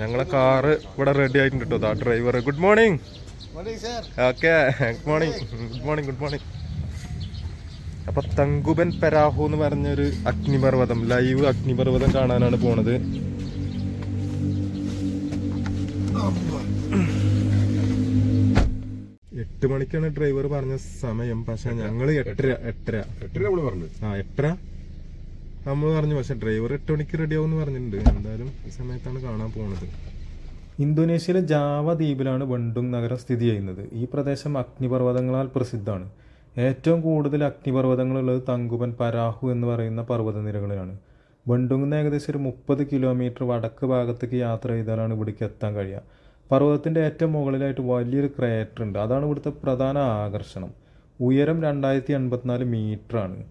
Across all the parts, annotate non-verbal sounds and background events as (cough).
ഞങ്ങളെ കാറ് ഇവിടെ റെഡി ആയിട്ടുണ്ട് കേട്ടോ ദാ driver good morning. Okay good morning good morning good morning അപ്പൊ തങ്കുബൻ പെരാഹു എന്ന് പറഞ്ഞൊരു അഗ്നിപർവതം ലൈവ് അഗ്നിപർവതം കാണാനാണ് പോണത്. എട്ട് മണിക്കാണ് ഡ്രൈവർ പറഞ്ഞ സമയം. പക്ഷെ ഞങ്ങൾ എട്ടര എട്ടര. എട്ടര ആ എട്ടര? നമ്മൾ പറഞ്ഞു പക്ഷെ ഡ്രൈവർ എട്ട് മണിക്ക് റെഡി ആവും പറഞ്ഞിട്ടുണ്ട്. എന്തായാലും ഈ സമയത്താണ് കാണാൻ പോണത്. ഇന്തോനേഷ്യയിലെ ജാവ ദ്വീപിലാണ് ബണ്ടുങ് നഗരം സ്ഥിതി ചെയ്യുന്നത്. ഈ പ്രദേശം അഗ്നിപർവതങ്ങളാൽ പ്രസിദ്ധമാണ്. ഏറ്റവും കൂടുതൽ അഗ്നിപർവതങ്ങളുള്ളത് തങ്കുപൻ പരാഹു എന്ന് പറയുന്ന പർവതനിരകളിലാണ്. വണ്ടുങ്ങിൽ നിന്ന് ഏകദേശം ഒരു മുപ്പത് കിലോമീറ്റർ വടക്ക് ഭാഗത്തേക്ക് യാത്ര ചെയ്താലാണ് ഇവിടേക്ക് എത്താൻ കഴിയുക. പർവതത്തിന്റെ ഏറ്റവും മുകളിലായിട്ട് വലിയൊരു ക്രേറ്റർ ഉണ്ട്. അതാണ് ഇവിടുത്തെ പ്രധാന ആകർഷണം. ഉയരം രണ്ടായിരത്തി എൺപത്തിനാല് മീറ്ററാണ്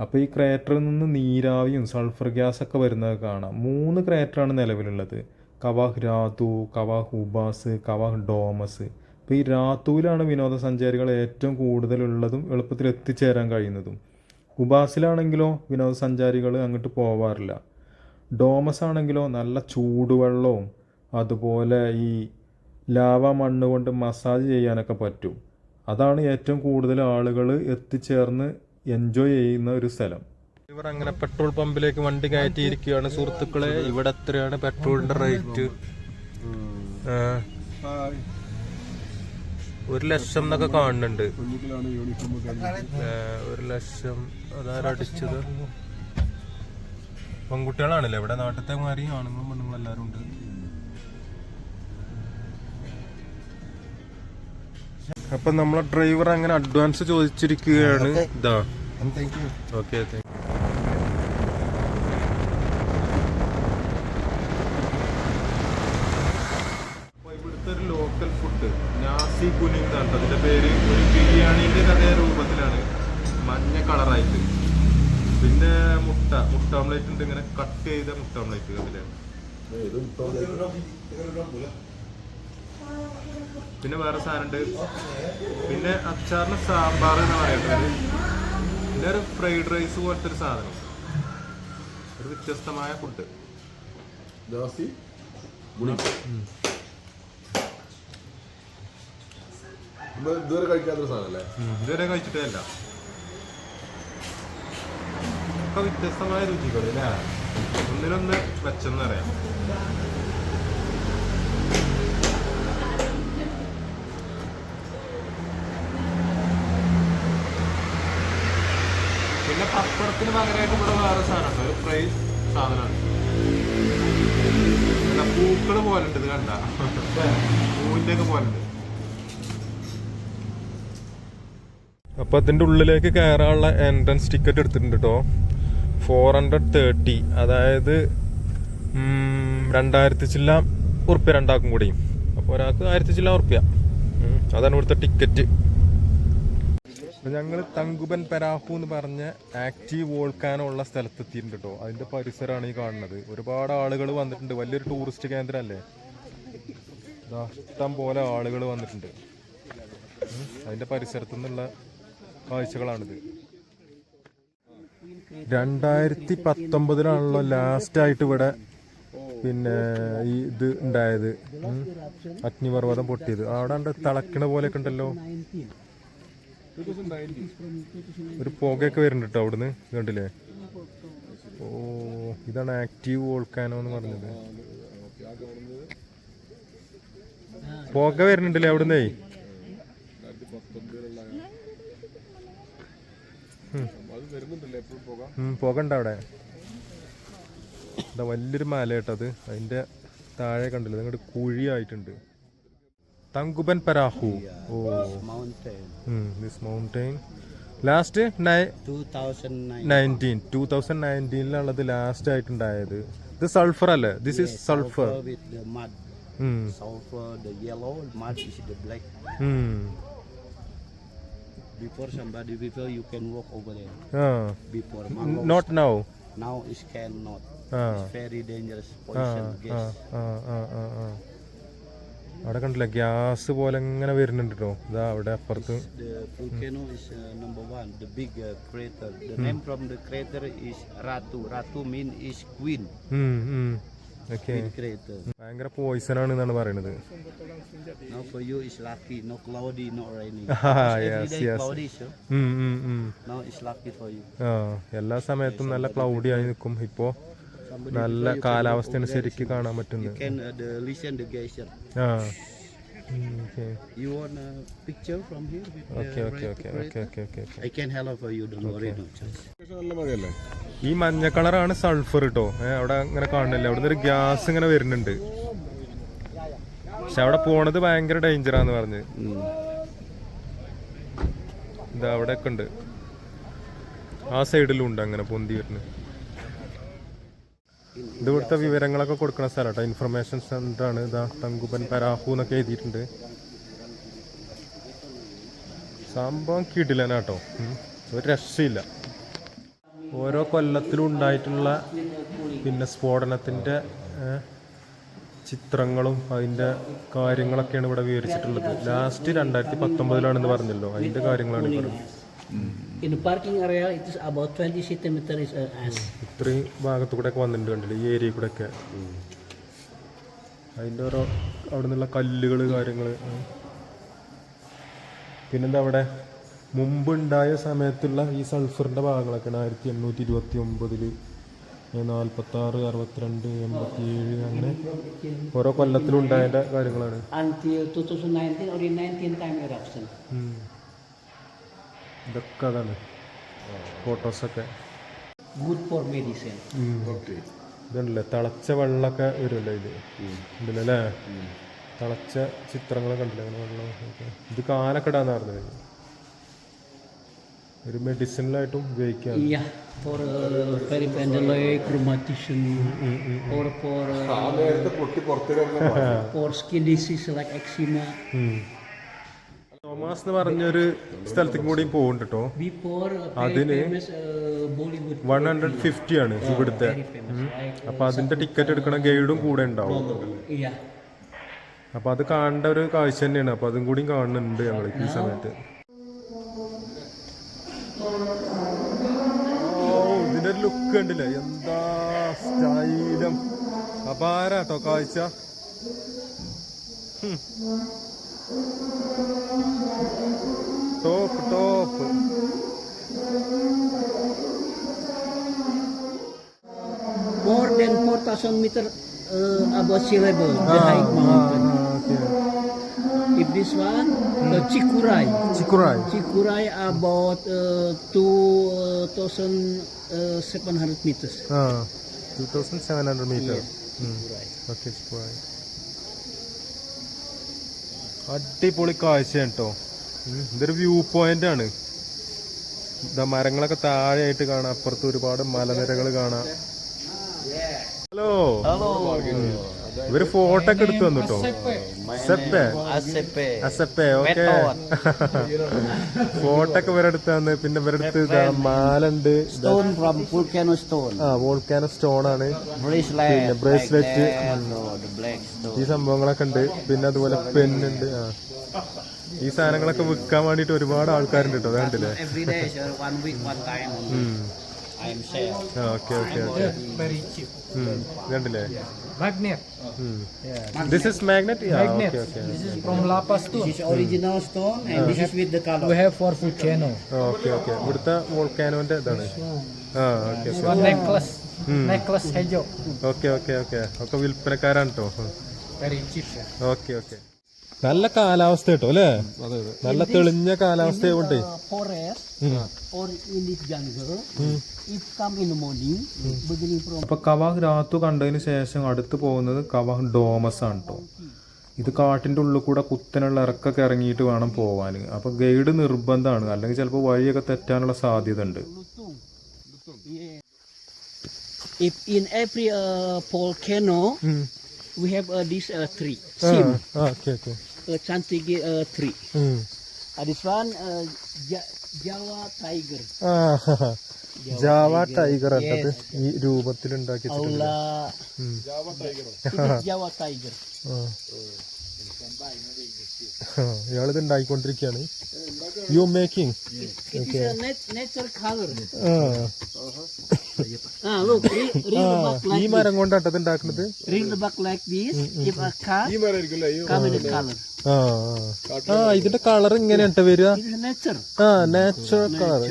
അപ്പോൾ ഈ ക്രേറ്ററിൽ നിന്ന് നീരാവിയും സൾഫർ ഗ്യാസൊക്കെ വരുന്നത് കാണാം. മൂന്ന് ക്രേറ്ററാണ് നിലവിലുള്ളത്. Kawah Ratu Kawah Upas Kawah Domas. അപ്പോൾ ഈ രാത്തുവിലാണ് വിനോദസഞ്ചാരികൾ ഏറ്റവും കൂടുതലുള്ളതും എളുപ്പത്തിൽ എത്തിച്ചേരാൻ കഴിയുന്നതും. ഉബാസിലാണെങ്കിലോ വിനോദസഞ്ചാരികൾ അങ്ങോട്ട് പോവാറില്ല. ഡോമസ് ആണെങ്കിലോ നല്ല ചൂടുവെള്ളവും അതുപോലെ ഈ ലാവ മണ്ണ് കൊണ്ട് മസാജ് ചെയ്യാനൊക്കെ പറ്റും. അതാണ് ഏറ്റവും കൂടുതൽ ആളുകൾ എത്തിച്ചേർന്ന് എൻജോയ് ചെയ്യുന്ന ഒരു സ്ഥലം. ഇവർ അങ്ങനെ പെട്രോൾ പമ്പിലേക്ക് വണ്ടി കയറ്റിയിരിക്കുകയാണ്. സുഹൃത്തുക്കളെ ഇവിടെ എത്രയാണ് പെട്രോളിന്റെ റേറ്റ്? ഒരു ലക്ഷം എന്നൊക്കെ കാണുന്നുണ്ട്. ഒരു ലക്ഷം അതാരടിച്ചത് പെൺകുട്ടികളാണല്ലേ? ഇവിടെ നാട്ടിലത്തെ മാതിരി ആണുങ്ങളും പെണ്ണുങ്ങളും എല്ലാവരും ഉണ്ട്. അപ്പൊ നമ്മളെ ഡ്രൈവർ അങ്ങനെ അഡ്വാൻസ് ചോദിച്ചിരിക്കുകയാണ്. ഇതാ. താങ്ക് ഓക്കെ ഇവിടുത്തെ ഒരു ലോക്കൽ ഫുഡ് നാസി കുനി എന്നാണ്. അതിന്റെ പേര് ഒരു ബിരിയാണിന്റെ അതേ രൂപത്തിലാണ്. മഞ്ഞ കളറായിട്ട്. പിന്നെ മുട്ട. മുട്ട ഓംലേറ്റ് ഉണ്ട് ഇങ്ങനെ കട്ട് ചെയ്ത മുട്ട ഓംലേറ്റ് അതിൽ പിന്നെ വേറെ സാധനം ഉണ്ട് പിന്നെ അച്ചാറിന് സാമ്പാർ എന്ന് പറയുന്നത് പിന്നെ ഒരു ഫ്രൈഡ് റൈസ് പോലത്തെ ഒരു സാധനം. ഒരു വ്യത്യസ്തമായ ഫുഡ് ഇതുവരെ കഴിക്കാത്തൊരു സാധനല്ലേ ഇതുവരെ കഴിച്ചിട്ടേ അല്ല ഒക്കെ വ്യത്യസ്തമായ രുചികൾ അല്ലേ? ഒന്നിനൊന്ന് വെച്ചെന്ന് പറയാം. പിന്നെ പപ്പടത്തിന് പകരമായിട്ട് ഇവിടെ വേറെ സാധനമുണ്ട്. ഒരു ഫ്രൈ സാധനമാണ് പിന്നെ പൂക്കൾ പോലെ ഉണ്ട് ഇത് കണ്ട? പൂവിന്റെ ഒക്കെ പോലെ ഉണ്ട് അപ്പൊ അതിന്റെ ഉള്ളിലേക്ക് കയറാനുള്ള എൻട്രൻസ് ടിക്കറ്റ് എടുത്തിട്ടുണ്ട് കേട്ടോ ഫോർ ഹൺഡ്രഡ് തേർട്ടി അതായത് രണ്ടായിരത്തി ചില്ല ഉറുപ്പ്യ രണ്ടാക്കും കൂടിയും അപ്പോൾ ഒരാൾക്ക് ആയിരത്തി ചില്ല ഉറുപ്പ്യ. അതാണ് ഇവിടുത്തെ ടിക്കറ്റ് ഞങ്ങൾ തങ്കുബൻ പെരാഹു എന്ന് പറഞ്ഞ ആക്റ്റീവ് വോൾക്കാനോ ഉള്ള സ്ഥലത്തെത്തിയിട്ടുണ്ട് കേട്ടോ അതിന്റെ പരിസരമാണ് ഈ കാണുന്നത്. ഒരുപാട് ആളുകൾ വന്നിട്ടുണ്ട്. വലിയൊരു ടൂറിസ്റ്റ് കേന്ദ്രമല്ലേ ഇഷ്ടം പോലെ ആളുകൾ വന്നിട്ടുണ്ട്. അതിന്റെ പരിസരത്തു നിന്നുള്ള കാഴ്ചകളാണിത്. രണ്ടായിരത്തി പത്തൊമ്പതിലാണല്ലോ ലാസ്റ്റ് ആയിട്ട് ഇവിടെ പിന്നെ ഈ ഇത് ഉണ്ടായത്. അഗ്നിപർവതം പൊട്ടിയത്. അവിടെ തിളക്കണ പോലെയൊക്കെ ഉണ്ടല്ലോ? ഒരു പുകയൊക്കെ വരുന്നുണ്ട് കേട്ടോ അവിടുന്ന്. കണ്ടില്ലേ? ഓ ഇതാണ് ആക്റ്റീവ് വോൾക്കാനോ എന്ന് പറഞ്ഞത്. പുക വരുന്നുണ്ടല്ലേ അവിടുന്ന്? പുക വരുന്നുണ്ടല്ലേ എപ്പോഴും പോകാം ഉം, പുകണ്ട അവിടെ വലിയൊരു മല കേട്ടത് അതിന്റെ താഴെ കണ്ടില്ല? അതങ്ങോട്ട് കുഴിയായിട്ടുണ്ട്. Tangkuban Perahu oh this mountain last 2009 nineteen two thousand നയന്റീനിലുള്ളത് last ആയിട്ടുണ്ടായത് ഇത് സൾഫർ അല്ലേ this is sulphur sulfur the yellow mud is the black before somebody before you can walk over there before mango. Not now. now it cannot Uh. it's very dangerous poison uh, gas Uh, uh, uh, uh, ആ അവിടെ കണ്ടില്ല gas പോലെ ഇങ്ങനെ വരുന്നുണ്ട് കേട്ടോ ഇതാ അവിടെ അപ്പുറത്ത് volcano is uh, number one the big uh, crater the name from the crater is ratu ratu mean is queen ഉം, ഉം. Okay. Wind crater. ഭയങ്കര പോയിസൺ ആണ് എന്നാണ് പറയുന്നത് Now for you is lucky, no cloudy, no rainy. Ah, yes, yes. cloudy, so mm, mm, ഉം. Now is lucky for you. ആ എല്ലാ സമയത്തും നല്ല ക്ലൗഡി ആയി നിൽക്കും ഇപ്പോ നല്ല കാലാവസ്ഥ അനുസരിച്ച് കാണാൻ പറ്റുന്നത്. ആ. You want a picture from here? With I can help you, don't worry, no ഈ മഞ്ഞ കളറാണ് സൾഫർ കേട്ടോ അവിടെ അങ്ങനെ കാണുന്നില്ല. അവിടെ ഒരു ഗ്യാസ് ഇങ്ങനെ വരുന്നുണ്ട്. പക്ഷെ അവിടെ പോണത് ഭയങ്കര ഡേഞ്ചറാന്ന് പറഞ്ഞ്. ഇതാ അവിടെ ഒക്കെ ഉണ്ട്. ആ സൈഡിലും ഉണ്ട് അങ്ങനെ പൊന്തി വരുന്നത്. ഇത് ഇവിടുത്തെ വിവരങ്ങളൊക്കെ കൊടുക്കുന്ന സ്ഥലം ഇൻഫർമേഷൻ സെന്റർ ആണ്. ഇതാ തങ്കുബൻ പരാഹു എന്നൊക്കെ എഴുതിയിട്ടുണ്ട്. സംഭവം കിടിലനാട്ടോ കേട്ടോ ഒരു രക്ഷയില്ല. ഓരോ കൊല്ലത്തിലും ഉണ്ടായിട്ടുള്ള പിന്നെ സ്ഫോടനത്തിന്റെ ചിത്രങ്ങളും അതിന്റെ കാര്യങ്ങളൊക്കെയാണ് ഇവിടെ വിവരിച്ചിട്ടുള്ളത്. ലാസ്റ്റ് രണ്ടായിരത്തി പത്തൊമ്പതിലാണെന്ന് പറഞ്ഞല്ലോ. അതിന്റെ കാര്യങ്ങളാണ് പറയുന്നത് In the parking area, it is about 20 centimeter is uh, as. ഇത്രയും ഭാഗത്തു കൂടെ ഒക്കെ വന്നിട്ടുണ്ട് കണ്ടില്ലേ? ഈ ഏരിയ കൂടെ ഒക്കെ അതിന്റെ ഓരോ അവിടെ നിന്നുള്ള കല്ലുകൾ കാര്യങ്ങൾ പിന്നെന്താ അവിടെ? മുമ്പുണ്ടായ സമയത്തുള്ള ഈ സൾഫറിന്റെ ഭാഗങ്ങളൊക്കെയാണ് ആയിരത്തി എണ്ണൂറ്റി ഇരുപത്തി ഒമ്പതിൽ നാൽപ്പത്തി ആറ് അറുപത്തിരണ്ട് എൺപത്തി ഏഴ് അങ്ങനെ ഓരോ കൊല്ലത്തിലും ഉണ്ടായതിന്റെ കാര്യങ്ങളാണ് ഇതൊക്കെ അതാണ്. ഫോട്ടോസൊക്കെ. ഗുഡ് ഫോർ മെഡിസിൻ ഓക്കെ ഇതുണ്ടല്ലേ തിളച്ച വെള്ളമൊക്കെ വരുമല്ലോ ഇത് ഇതിലല്ലേ തിളച്ച ചിത്രങ്ങളൊക്കെ ഉണ്ടല്ലോ അങ്ങനെ വെള്ളം ഇത് കാലൊക്കെ ഇടാന്ന് പറഞ്ഞത് ഒരു മെഡിസിനായിട്ടും ഉപയോഗിക്കാം പൊട്ടി. (laughs) തോമാസ് എന്ന് പറഞ്ഞൊരു സ്ഥലത്തേക്കും കൂടി പോകുന്നുണ്ട് കേട്ടോ uh, അതിന്. വൺ ഹൺഡ്രഡ് ഫിഫ്റ്റി ആണ് ഇവിടുത്തെ. അപ്പൊ അതിന്റെ ടിക്കറ്റ് എടുക്കണ ഗൈഡും കൂടെ ഉണ്ടാവും. അപ്പൊ അത് കാണേണ്ട ഒരു കാഴ്ച തന്നെയാണ്. അപ്പൊ അതും കൂടി കാണുന്നുണ്ട് ഞങ്ങൾ ഈ സമയത്ത്. ഇതിന്റെ ഒരു ലുക്ക് ഉണ്ടല്ലേ എന്താ സ്റ്റൈലും. അപാരാട്ടോ കാഴ്ച. Top top More than 4,000 meter uh, above sea level, the height mountain. If this one, uh, Chikurai. Chikurai Chikurai about uh, 2,700 meters. ആ two thousand seven hundred metre okay Chikurai അടിപൊളി കാഴ്ചയാണ് കേട്ടോ ഇതൊരു വ്യൂ പോയിന്റ് ആണ്. ഇതാ മരങ്ങളൊക്കെ താഴെയായിട്ട് കാണാം അപ്പുറത്ത് ഒരുപാട് മലനിരകൾ കാണാം. ഹലോ ഇവർ ഫോട്ടോ ഒക്കെ എടുത്തു വന്നു കേട്ടോ. അസപ്പേ. ഓക്കെ. ഫോട്ടോ ഒക്കെ ഇവരെടുത്ത് തന്ന്. പിന്നെ ഇവരെടുത്ത് മാലുണ്ട്. ആ വോൾക്കാനോ സ്റ്റോൺ ആണ്. പിന്നെ ബ്രേസ്ലെറ്റ് ഈ സംഭവങ്ങളൊക്കെ ഉണ്ട്. പിന്നെ അതുപോലെ പെണ്ണുണ്ട്. ആ. ഈ സാധനങ്ങളൊക്കെ വിൽക്കാൻ വേണ്ടിട്ട് ഒരുപാട് ആൾക്കാരുണ്ട് കേട്ടോ വേണ്ടില്ലേ okay okay sir, one week, one time. I This is magnet? കണ്ടില്ലേ Magnet. Okay, magnet okay okay From La Paz This is original stone and this is with the color. We have for volcano. okay okay ഇവിടുത്തെ വോൾക്കാനോന്റെ ഇതാണ് ആ okay necklace. Necklace hejo. Okay okay okay ഒക്കെ വിൽപ്പനക്കാരാണ് കേട്ടോ Very cheap. sir. Okay okay നല്ല കാലാവസ്ഥ കേട്ടോ അല്ലേ നല്ല തെളിഞ്ഞ കാലാവസ്ഥ അപ്പൊ കവാഹ് രാത്തു കണ്ടതിന് ശേഷം അടുത്ത് പോകുന്നത് കവാഹ് ഡോമസ് ആണ് കേട്ടോ ഇത് കാട്ടിന്റെ ഉള്ളിൽ കൂടെ കുത്തനുള്ള ഇറക്കൊക്കെ ഇറങ്ങിയിട്ട് വേണം പോവാൻ. അപ്പൊ ഗൈഡ് നിർബന്ധമാണ്. അല്ലെങ്കിൽ ചിലപ്പോൾ വഴിയൊക്കെ തെറ്റാനുള്ള സാധ്യത ഉണ്ട് if in every uh, volcano we have uh, this uh, tree, sim, okay okay. Uh, cantik uh, tree. Uh, this one uh, ja- Java tiger, Java tiger അല്ലത് ഈ രൂപത്തിൽ ഉണ്ടാക്കി color. ഉണ്ടായിക്കൊണ്ടിരിക്കുകയാണ് യു മേക്കിംഗ് ഈ മരം കൊണ്ടാട്ടത് ഉണ്ടാക്കുന്നത് ആ ഇതിന്റെ കളർ ഇങ്ങനെ ഇട്ട് വരിക ആ നാച്ചുറൽ കളർ.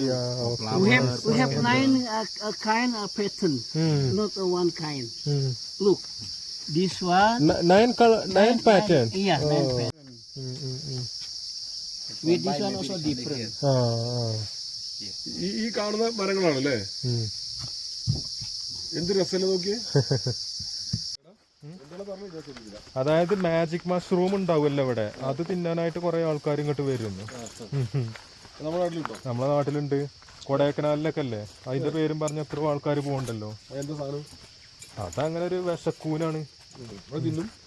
ഈ കാണുന്ന മരങ്ങളാണല്ലേ? എന്ത് രസമല്ലേ നോക്കിയേ? അതായത് മാജിക് മഷ്റൂം ഉണ്ടാവുമല്ലോ ഇവിടെ. അത് തിന്നാനായിട്ട് കുറെ ആൾക്കാർ ഇങ്ങോട്ട് വരുന്നു. നമ്മുടെ നാട്ടിലുണ്ടോ നമ്മളെ നാട്ടിലുണ്ട്. കൊടൈക്കനാലിലൊക്കെ അല്ലേ അതിന്റെ പേരും പറഞ്ഞ എത്ര ആൾക്കാർ പോകണ്ടല്ലോ അതങ്ങനെ ഒരു വിശക്കൂനാണ്.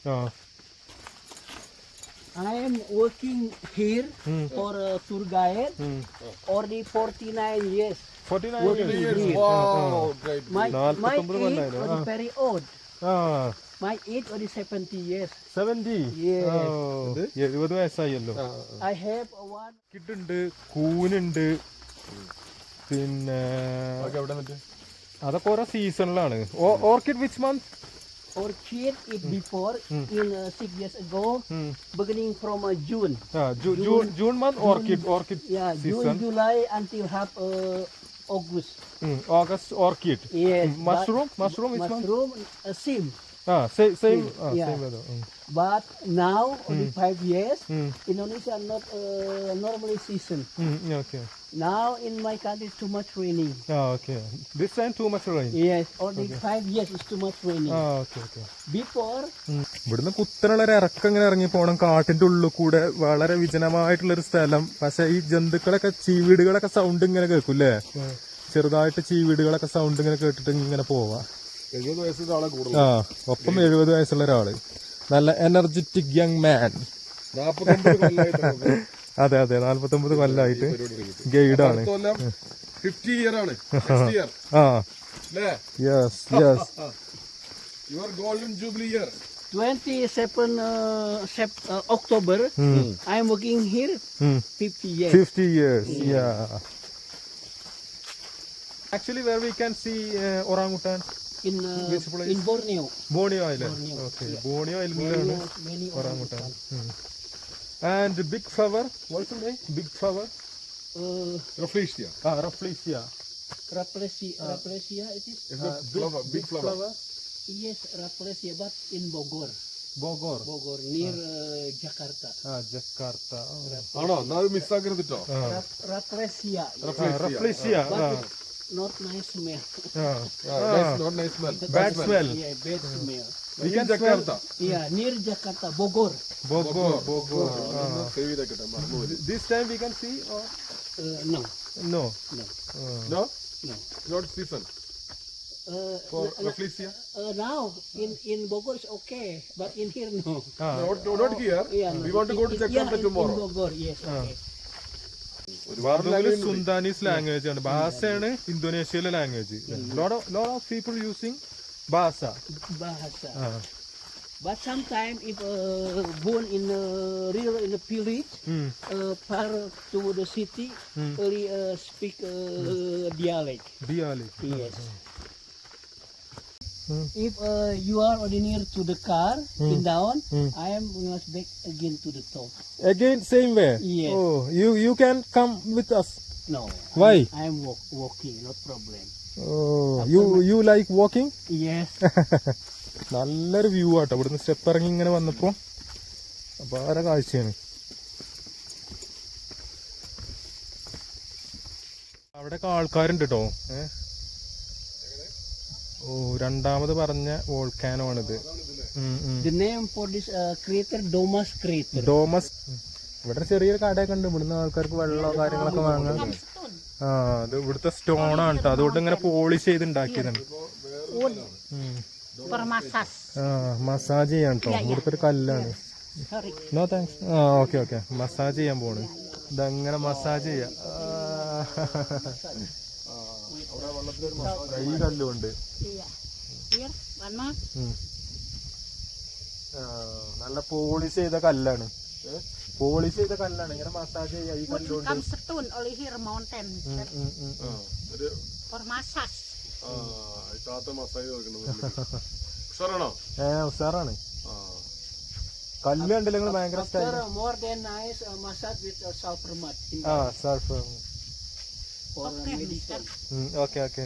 ആ. I am working here hmm. for a tour guide already 49 years. Forty Working here. Wow, great. My, my age was very old. ആ My age was 70 years. Seventy Yes. എഴുപത് വയസ്സായല്ലോ I have one കിട്ടുണ്ട് കൂനുണ്ട് പിന്നെ അതൊക്കെ ഓരോ സീസണിലാണ് orchid which month or kid it hmm. before hmm. in uh, six years ago, hmm. beginning from uh, June. Uh, Ju- June, June, month orchid orchid Yeah, June. July until half uh, August. Mm, August orchid. Yes. Mm, mushroom mushroom is one. mushroom, uh, same. Ah, same same. Same, Ah, yeah. same weather. Mm. But now, only five years, Indonesia not uh, normally season. Okay Now in my country, too much raining. ആ okay this time too much rain Yes, only five years is too much raining. ആ okay okay Before, ഇവിടുന്ന് കുത്തനുള്ള ഒരു ഇറക്കം ഇങ്ങനെ ഇറങ്ങി പോണം. കാട്ടിന്റെ ഉള്ളിൽ കൂടെ വളരെ വിജനമായിട്ടുള്ള ഒരു സ്ഥലം. പക്ഷെ ഈ ജന്തുക്കളൊക്കെ ചീവീടുകളൊക്കെ സൗണ്ട് ഇങ്ങനെ കേൾക്കൂല്ലേ ചെറുതായിട്ട് ചീവീടുകളൊക്കെ സൗണ്ട് ഇങ്ങനെ കേട്ടിട്ട് ഇങ്ങനെ പോവാ. എഴുപത് വയസ്സിന്റെ ആളെ കൂടുതൽ. ആ ഒപ്പം എഴുപത് വയസ്സുള്ള ഒരാൾ. നല്ല എനർജറ്റിക് യങ് മാൻ അതെ അതെ നാല്പത്തൊമ്പത് കൊല്ലമായിട്ട് ഗൈഡാണ് ഫിഫ്റ്റി ഇയർ ആണ് (laughs) ആ. Yes yes your golden jubilee year 27 uh, sep- uh, October, I am working here 50 years. Fifty years yeah actually where we can see orangutan In uh, in Borneo. Borneo island okay Borneo ഐലൻഡിലാണ് Many orangutan and big flower what's name big flower uh, Rafflesia ആ Rafflesia Rafflesia, Rafflesia it is? Flower big flower Yes, Rafflesia, but in Bogor. Bogor Bogor near Jakarta ആ Jakarta ആണോ? എന്നാ അത് മിസ്സാക്കരുത് കേട്ടോ Raf- Rafflesia, ആ not nice smell. ആ not nice smell bad smell yeah, bad smell. Jakarta Yeah, near Jakarta, Bogor. Bogor Bogor save ചെയ്തേക്കട്ടെ മറന്നുപോയി this time we can see Uh, no, no no, no no. Not season Uh, for Rafflesia uh, now in in Bogor is okay, but in here no. Not not here Yeah, no. We want to go to Yeah, Jakarta in, tomorrow in Bogor, yes. Okay. ബർദുവിൽ സുന്ദാനീസ് language ആണ് ഭാഷയാണ് ഇന്തോനേഷ്യയിലെ language lot of people using ഭാഷ Bahasa. But sometimes if uh, born in a real in a village, uh, far to the city, only uh, speak uh, dialect. ദിയാലി Yes. If uh, you are already near to the car, in down, I am must back again to the top. Again, same way. Yes. Oh, you you can come with us. No. Why? I am walk, walking, no problem. Oh, you you like walking? Yes. നല്ലൊരു view ആട്ടോ ഇവിടുന്ന് step ഇറങ്ങി ഇങ്ങനെ വന്നപ്പോൾ അപാര കാഴ്ചയാണ് അവിടെയൊക്കെ ആൾക്കാരുണ്ട് കേട്ടോ ഏഹ് രണ്ടാമത് പറഞ്ഞ വോൾക്കാനോ ആണിത് ഡോമസ് ഇവിടെ ചെറിയൊരു കടയൊക്കെ ഉണ്ട്. ഇവിടുന്ന് ആൾക്കാർക്ക് വെള്ളമോ കാര്യങ്ങളൊക്കെ വാങ്ങാൻ ആ അത് ഇവിടുത്തെ സ്റ്റോൺ ആണ് കേട്ടോ അതുകൊണ്ട് ഇങ്ങനെ പോളിഷ് ചെയ്ത് ഉണ്ടാക്കിയതാണ്. ആ മസാജ് ചെയ്യാൻ കേട്ടോ ഇവിടുത്തെ ഒരു കല്ലാണ്. നോ താങ്ക്സ് ആ ഓക്കെ ഓക്കെ മസാജ് ചെയ്യാൻ പോണ്. ഇതങ്ങനെ മസാജ് ചെയ്യാം. നല്ല പോളിഷ് ചെയ്ത കല്ലാണ്. പോളിഷ് ചെയ്ത കല്ലാണ്. ഇങ്ങനെ മസാജ് ഉഷാറാണ്? കല്ലുണ്ടല്ലോ നിങ്ങൾ ഭയങ്കര style more than nice massage with supermarket ആ സൂപ്പർ മാർക്കറ്റ് ഓക്കെ ഓക്കെ.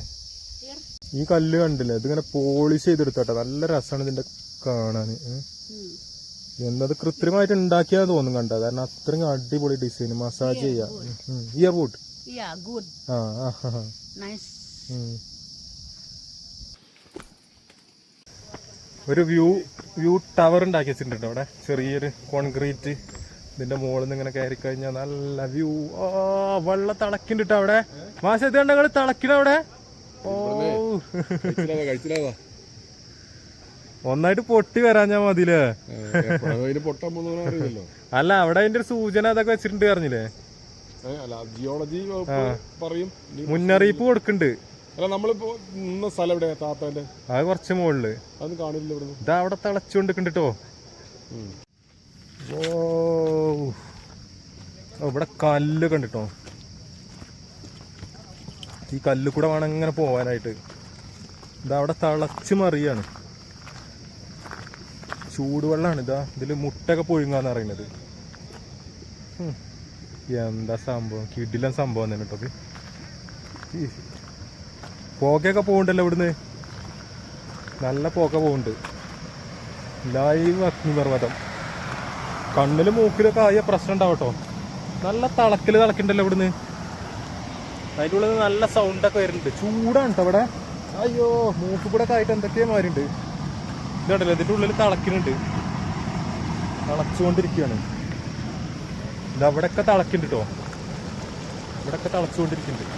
ഈ കല്ല് കണ്ടില്ലേ? ഇതിങ്ങനെ പോളിഷ് ചെയ്തെടുത്തോട്ടെ നല്ല രസമാണ് ഇതിന്റെ കാണാൻ എന്നത് കൃത്രിമമായിട്ട് ഉണ്ടാക്കിയാ തോന്നും കണ്ട? കാരണം അത്രയും അടിപൊളി ഡിസൈൻ മസാജ് ചെയ്യാം. ഇയർ ബൂട്ട്. ആ ആ. ഒരു വ്യൂ വ്യൂ ടവർ ഉണ്ടാക്കി വെച്ചിട്ടുണ്ട് അവിടെ. ചെറിയൊരു കോൺക്രീറ്റ് ഇതിന്റെ മുകളിൽ നിന്ന് ഇങ്ങനെ കയറി കഴിഞ്ഞാൽ നല്ല വ്യൂ ആ വെള്ള തിളക്കിണ്ട് അവിടെ. മാസത്തെ തിളക്കണ അവിടെ? ഓ. ഒന്നായിട്ട് പൊട്ടി പൊട്ടാൻ പോകുന്നവനോ അറിയില്ലല്ലോ. അല്ല അവിടെ അതിന്റെ ഒരു സൂചന അതൊക്കെ വെച്ചിട്ടുണ്ട് പറഞ്ഞില്ലേ? ജിയോളജി പറയും. മുന്നറിയിപ്പ് കൊടുക്കുന്നുണ്ട്. അല്ല നമ്മളിപ്പോ നിന്ന സ്ഥലം എവിടെയാ താത്താന്റെ? അത് കുറച്ച് മുകളിൽ. അത് കാണില്ല ഇതാ അവിടെ ഉം. ഓ. ഇവിടെ കല്ല് കണ്ടിട്ടോ? ഈ കല്ല് കൂടെ വേണം ഇങ്ങനെ പോവാനായിട്ട്. ഇതാ അവിടെ തിളച്ച് മറിയാണ്. ചൂടുവെള്ളമാണ് ഇതാ. ഇതിൽ മുട്ടൊക്കെ പുഴുങ്ങാന്ന് പറയുന്നത്. എന്താ സംഭവം? കിടിലൻ സംഭവം തന്നെ കേട്ടോ. ഈ പോകണ്ടല്ലോ ഇവിടുന്ന്. നല്ല പോക്ക പോകുന്നുണ്ട് ലൈവ് അഗ്നിപർവതം. കണ്ണിലും മൂക്കിലൊക്കെ ആയ പ്രശ്നം ഉണ്ടാവട്ടോ. നല്ല തളക്കിൽ തിളക്കണ്ടല്ലോ ഇവിടുന്ന്. അതിന്റെ ഉള്ളിൽ നല്ല സൗണ്ടൊക്കെ വരുന്നുണ്ട്. ചൂടാണ് കേട്ടോ ഇവിടെ. അയ്യോ മൂക്ക് കൂടെ ആയിട്ട് എന്തൊക്കെയോ മാറിണ്ട് ഇതുണ്ടല്ലോ ഇതിന്റെ ഉള്ളിൽ തിളക്കുന്നുണ്ട് തിളച്ചുകൊണ്ടിരിക്കുകയാണ്. ഇത് അവിടെയൊക്കെ തിളക്കുന്നുണ്ട് കേട്ടോ ഇവിടെയൊക്കെ തിളച്ചുകൊണ്ടിരിക്കുന്നുണ്ട്.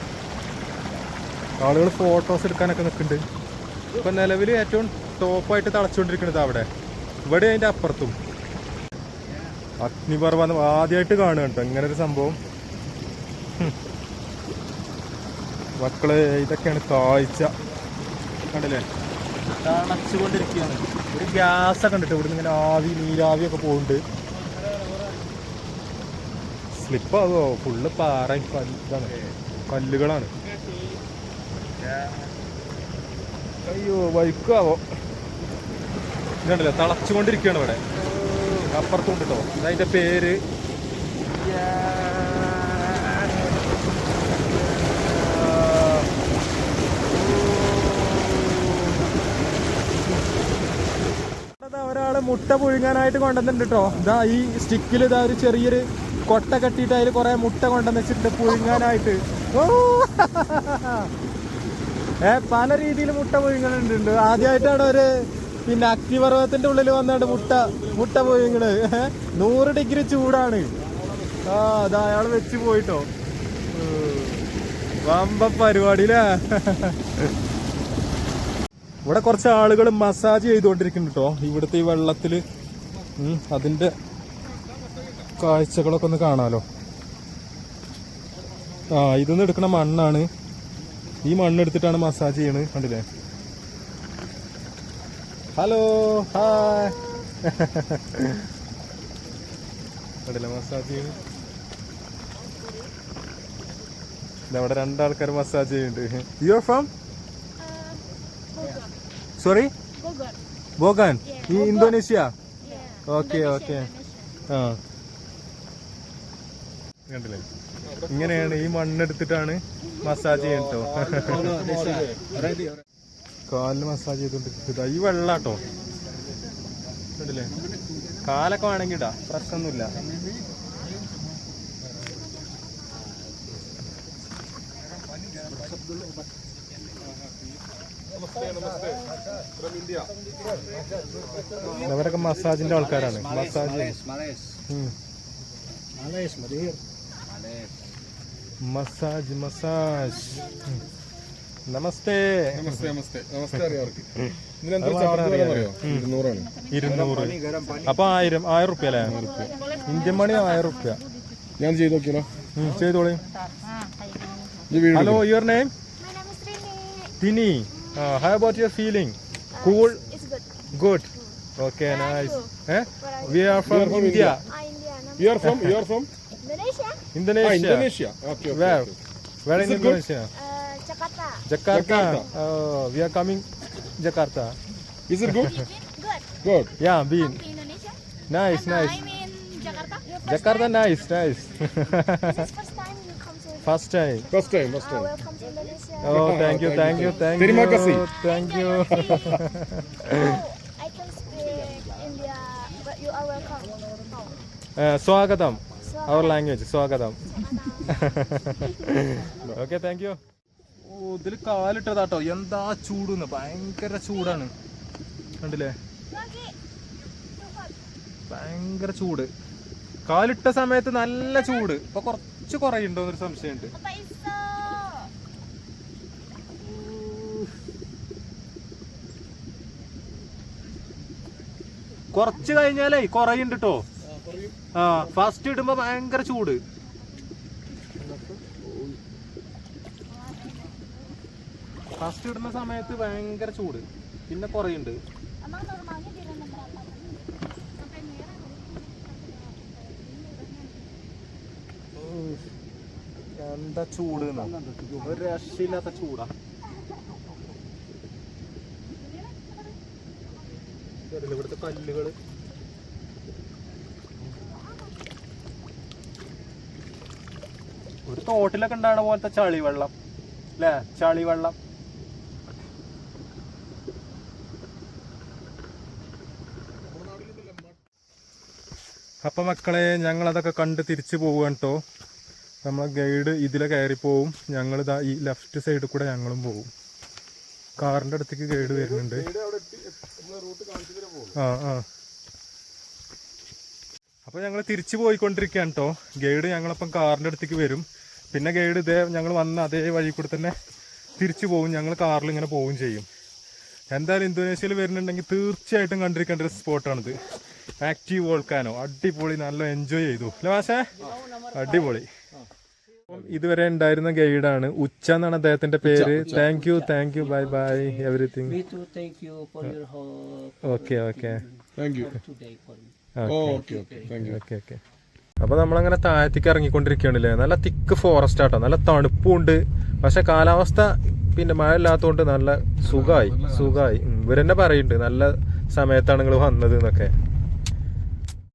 ആളുകൾ ഫോട്ടോസ് എടുക്കാനൊക്കെ നിൽക്കുന്നുണ്ട്. ഇപ്പൊ നിലവിൽ ഏറ്റവും ടോപ്പായിട്ട് തിളച്ചുകൊണ്ടിരിക്കുന്നത് അവിടെ. ഇവിടെ അതിന്റെ അപ്പുറത്തും. അഗ്നിപർവതം ആദ്യമായിട്ട് കാണുക കേട്ടോ. ഇങ്ങനെ ഒരു സംഭവം മക്കൾ ഇതൊക്കെയാണ് കാഴ്ച. കണ്ടില്ലേ? തണച്ചുകൊണ്ടിരിക്കുകയാണ്. ഒരു ഗ്യാസ് ഒക്കെ കണ്ടിട്ട് ഇവിടുന്ന് ഇങ്ങനെ ആവി നീരാവി ഒക്കെ പോകുന്നുണ്ട് സ്ലിപ്പാവോ ഫുള്ള് പാറ ഇതാണ്. കല്ലുകളാണ്. അയ്യോ വൈക്കാവോ? ഇതുണ്ടല്ലോ തളച്ചുകൊണ്ടിരിക്കുകയാണ് ഇവിടെ. അപ്പുറത്തുണ്ട് കിട്ടോ. അതിന്റെ പേര്. ഒരാൾ മുട്ട പുഴുങ്ങാനായിട്ട് കൊണ്ടുവന്നിട്ടുണ്ട് കേട്ടോ. ഇതാ ഈ സ്റ്റിക്കിൽ ഇതാ ഒരു ചെറിയൊരു കൊട്ട കെട്ടിയിട്ട് അതിൽ കുറെ മുട്ട കൊണ്ടുവന്ന് വെച്ചിട്ടുണ്ട് പുഴുങ്ങാനായിട്ട്. ഏ പല രീതിയിൽ മുട്ട പുഴുങ്ങലുണ്ട്. ആദ്യമായിട്ടാണ് ഒരു പിന്നെ അഗ്നിപർവതത്തിന്റെ ഉള്ളിൽ വന്നാണ്ട് മുട്ട മുട്ട പോയി നിങ്ങൾ നൂറ് ഡിഗ്രി ചൂടാണ്. ആ അതാ അയാൾ വെച്ച് പോയിട്ടോ. വമ്പ പരിപാടി അല്ലേ ഇവിടെ കുറച്ച് ആളുകൾ മസാജ് ചെയ്തുകൊണ്ടിരിക്കുന്നുട്ടോ. ഇവിടുത്തെ ഈ വെള്ളത്തിൽ. ഉം, അതിന്റെ കാഴ്ചകളൊക്കെ ഒന്ന് കാണാലോ. ആ ഇതൊന്നും എടുക്കുന്ന മണ്ണാണ്. ഈ മണ്ണെടുത്തിട്ടാണ് മസാജ് ചെയ്യണത് കണ്ടില്ലേ? ഹലോ ഹായ് മസാജ് അവിടെ രണ്ടാൾക്കാർ മസാജ് ചെയ്യുന്നുണ്ട്. You are from sorry. Bogor ഈ ഇന്തോനേഷ്യ Yeah. ഓക്കെ ഓക്കെ ആ കണ്ടില്ലേ? ഇങ്ങനെയാണ് ഈ മണ്ണെടുത്തിട്ടാണ് മസാജ് ചെയ്യുന്നത് ചെയ്യട്ടോ (laughs) (laughs) കാലിന് മസാജ് ചെയ്തോണ്ടിരിക്കുക ഈ വെള്ളാട്ടോ. കണ്ടില്ലേ? കാലൊക്കെ വേണമെങ്കിൽ ഇടാ. പ്രശ്നമൊന്നുമില്ല. അവരൊക്കെ മസാജിന്റെ ആൾക്കാരാണ്. മസാജ്. Massage massage. നമസ്തേ. നമസ്തേ നമസ്തേ. നമസ്തേ അറിയാം അവർക്ക്. ഇതിനെന്താ ചാർജ് അറിയോ. ഇരുന്നൂറാണ്. ഇരുന്നൂറ്. അപ്പൊ ആയിരം ആയിരം റുപ്യ അല്ലേ? ഇന്ത്യൻ മണി ആയിരം റുപ്യ. ഞാൻ ചെയ്ത് നോക്കിയല്ലോ. ചെയ്തോളി. Hello your name Tini how about your feeling cool. Good okay nice we are from India? You are from you are from Indonesia Indonesia okay where where? Indonesia Jakarta. Oh, we are coming Jakarta. Is it good? Good. Good. Yeah, been. Come Indonesia. Nice, and nice. I'm in Jakarta. Jakarta, time? nice, nice. this is (laughs) first time you come to. First time. First time, first time. Ah, welcome to Indonesia. Oh, thank you, thank you, thank you. Terima kasih. Thank you. (laughs) Oh, I can speak India, but you are welcome. Uh, Swagatam. Our language, Swagatam. (laughs) okay, thank you. ഇതിൽ കാലിട്ടതാട്ടോ. എന്താ ചൂടുന്ന്? ഭയങ്കര ചൂടാണ്. കണ്ടില്ലേ? ഭയങ്കര ചൂട്. കാലിട്ട സമയത്ത് നല്ല ചൂട്. ഇപ്പൊ കുറച്ച് കുറയുണ്ടോ എന്നൊരു സംശയമുണ്ട്. കുറച്ച് കഴിഞ്ഞാലേ കുറയുണ്ട് കേട്ടോ ആ ഫസ്റ്റ് ഇടുമ്പോ ഭയങ്കര ചൂട്. ഫസ്റ്റ് ഇടുന്ന സമയത്ത് ഭയങ്കര ചൂട്. പിന്നെ കുറയുണ്ട്. എന്താ ചൂട്? ഒരു രക്ഷയില്ലാത്ത ചൂടാ. ഇവിടുത്തെ കല്ലുകൾ? ഒരു തോട്ടിലൊക്കെ ഉണ്ടാകുന്ന പോലത്തെ ചളി വെള്ളം അല്ലേ ചളി അപ്പൊ മക്കളെ ഞങ്ങളതൊക്കെ കണ്ട് തിരിച്ചു പോവുകയാണ് കേട്ടോ നമ്മളെ ഗൈഡ് ഇതിലെ കയറിപ്പോവും. ഞങ്ങളിതാ ഈ ലെഫ്റ്റ് സൈഡിൽ കൂടെ ഞങ്ങളും പോവും. കാറിന്റെ അടുത്തേക്ക് ഗൈഡ് വരുന്നുണ്ട്. ആ ആ. അപ്പോൾ ഞങ്ങൾ തിരിച്ചു പോയിക്കൊണ്ടിരിക്കുകയാണ് കേട്ടോ ഗൈഡ് ഞങ്ങളപ്പം കാറിന്റെ അടുത്തേക്ക് വരും. പിന്നെ ഗൈഡ് ഇതേ ഞങ്ങൾ വന്ന അതേ വഴി കൂടെ തന്നെ തിരിച്ചു പോകും ഞങ്ങൾ കാറിൽ ഇങ്ങനെ പോവുകയും ചെയ്യും. എന്തായാലും ഇന്തോനേഷ്യയിൽ വരുന്നുണ്ടെങ്കിൽ തീർച്ചയായിട്ടും കണ്ടിരിക്കേണ്ട ഒരു സ്പോട്ടാണിത്. ആക്റ്റീവ് വോൾക്കാനോ അടിപൊളി നല്ല എൻജോയ് ചെയ്തു. അല്ലേ മാഷേ? അടിപൊളി. ഇതുവരെ ഉണ്ടായിരുന്ന ഗൈഡാണ്. ഉച്ച എന്നാണ് അദ്ദേഹത്തിന്റെ പേര്. Thank you thank you bye bye everything okay okay അപ്പൊ നമ്മളങ്ങനെ താഴത്തേക്ക് ഇറങ്ങിക്കൊണ്ടിരിക്കുകയാണല്ലേ? നല്ല തിക്ക് ഫോറസ്റ്റ് ആട്ടോ. നല്ല തണുപ്പുണ്ട്. പക്ഷെ കാലാവസ്ഥ പിന്നെ മഴ ഇല്ലാത്തതുകൊണ്ട് നല്ല സുഖമായി സുഖമായി ഇവരെന്നെ പറയുന്നുണ്ട് നല്ല സമയത്താണ് നിങ്ങൾ വന്നത് എന്നൊക്കെ.